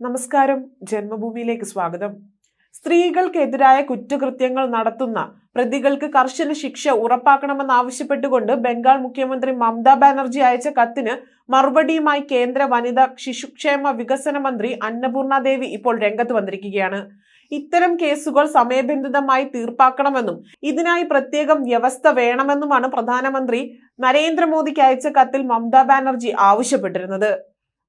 നമസ്കാരം. ജന്മഭൂമിയിലേക്ക് സ്വാഗതം. സ്ത്രീകൾക്കെതിരായ കുറ്റകൃത്യങ്ങൾ നടത്തുന്ന പ്രതികൾക്ക് കർശന ശിക്ഷ ഉറപ്പാക്കണമെന്നാവശ്യപ്പെട്ടുകൊണ്ട് ബംഗാൾ മുഖ്യമന്ത്രി മമതാ ബാനർജി അയച്ച കത്തിന് മറുപടിയുമായി കേന്ദ്ര വനിതാ ശിശുക്ഷേമ വികസന മന്ത്രി അന്നപൂർണ ദേവി ഇപ്പോൾ രംഗത്ത് വന്നിരിക്കുകയാണ്. ഇത്തരം കേസുകൾ സമയബന്ധിതമായി തീർപ്പാക്കണമെന്നും ഇതിനായി പ്രത്യേകം വ്യവസ്ഥ വേണമെന്നുമാണ് പ്രധാനമന്ത്രി നരേന്ദ്രമോദിക്ക് അയച്ച കത്തിൽ Mamata Banerjee ആവശ്യപ്പെട്ടിരുന്നത്.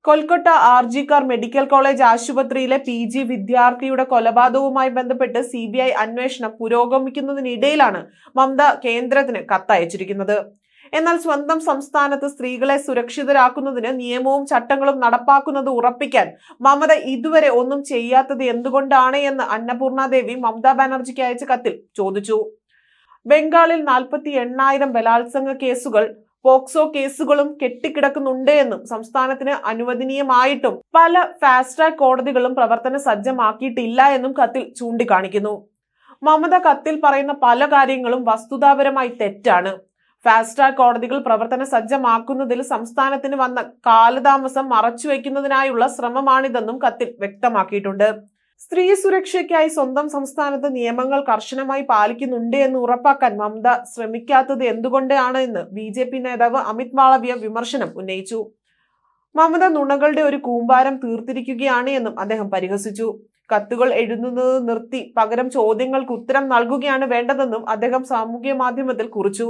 Kolkata R G Kar medical college ആശുപത്രിയിലെ പി ജി വിദ്യാർത്ഥിയുടെ കൊലപാതകവുമായി ബന്ധപ്പെട്ട് സി ബി ഐ അന്വേഷണം പുരോഗമിക്കുന്നതിനിടയിലാണ് മമത കേന്ദ്രത്തിന് കത്തയച്ചിരിക്കുന്നത്. എന്നാൽ സ്വന്തം സംസ്ഥാനത്ത് സ്ത്രീകളെ സുരക്ഷിതരാക്കുന്നതിന് നിയമവും ചട്ടങ്ങളും നടപ്പാക്കുന്നത് ഉറപ്പിക്കാൻ മമത ഇതുവരെ ഒന്നും ചെയ്യാത്തത് എന്തുകൊണ്ടാണ് എന്ന് അന്നപൂർണാദേവി മമതാ ബാനർജിക്ക് അയച്ച കത്തിൽ ചോദിച്ചു. ബംഗാളിൽ നാൽപ്പത്തി എണ്ണായിരം ബലാത്സംഗ കേസുകൾ പോക്സോ കേസുകളും കെട്ടിക്കിടക്കുന്നുണ്ട് എന്നും സംസ്ഥാനത്തിന് അനുവദനീയമായിട്ടും പല ഫാസ്റ്റ് ട്രാക്ക് കോടതികളും പ്രവർത്തന സജ്ജമാക്കിയിട്ടില്ല എന്നും കത്തിൽ ചൂണ്ടിക്കാണിക്കുന്നു. മമത കത്തിൽ പറയുന്ന പല കാര്യങ്ങളും വസ്തുതാപരമായി തെറ്റാണ്. ഫാസ്റ്റ് ട്രാക്ക് കോടതികൾ പ്രവർത്തന സജ്ജമാക്കുന്നതിൽ സംസ്ഥാനത്തിന് വന്ന കാലതാമസം മറച്ചുവെക്കുന്നതിനായുള്ള ശ്രമമാണിതെന്നും കത്തിൽ വ്യക്തമാക്കിയിട്ടുണ്ട്. സ്ത്രീ സുരക്ഷയ്ക്കായി സ്വന്തം സംസ്ഥാനത്ത് നിയമങ്ങൾ കർശനമായി പാലിക്കുന്നുണ്ട് എന്ന് ഉറപ്പാക്കാൻ മമത ശ്രമിക്കാത്തത് എന്തുകൊണ്ടാണ് എന്ന് ബി ജെ പി നേതാവ് അമിത് മാളവ്യ വിമർശനം ഉന്നയിച്ചു. മമത നുണകളുടെ ഒരു കൂമ്പാരം തീർത്തിരിക്കുകയാണ് എന്നും അദ്ദേഹം പരിഹസിച്ചു. കത്തുകൾ എഴുതുന്നത് നിർത്തി പകരം ചോദ്യങ്ങൾക്ക് ഉത്തരം നൽകുകയാണ് വേണ്ടതെന്നും അദ്ദേഹം സാമൂഹ്യ മാധ്യമത്തിൽ കുറിച്ചു.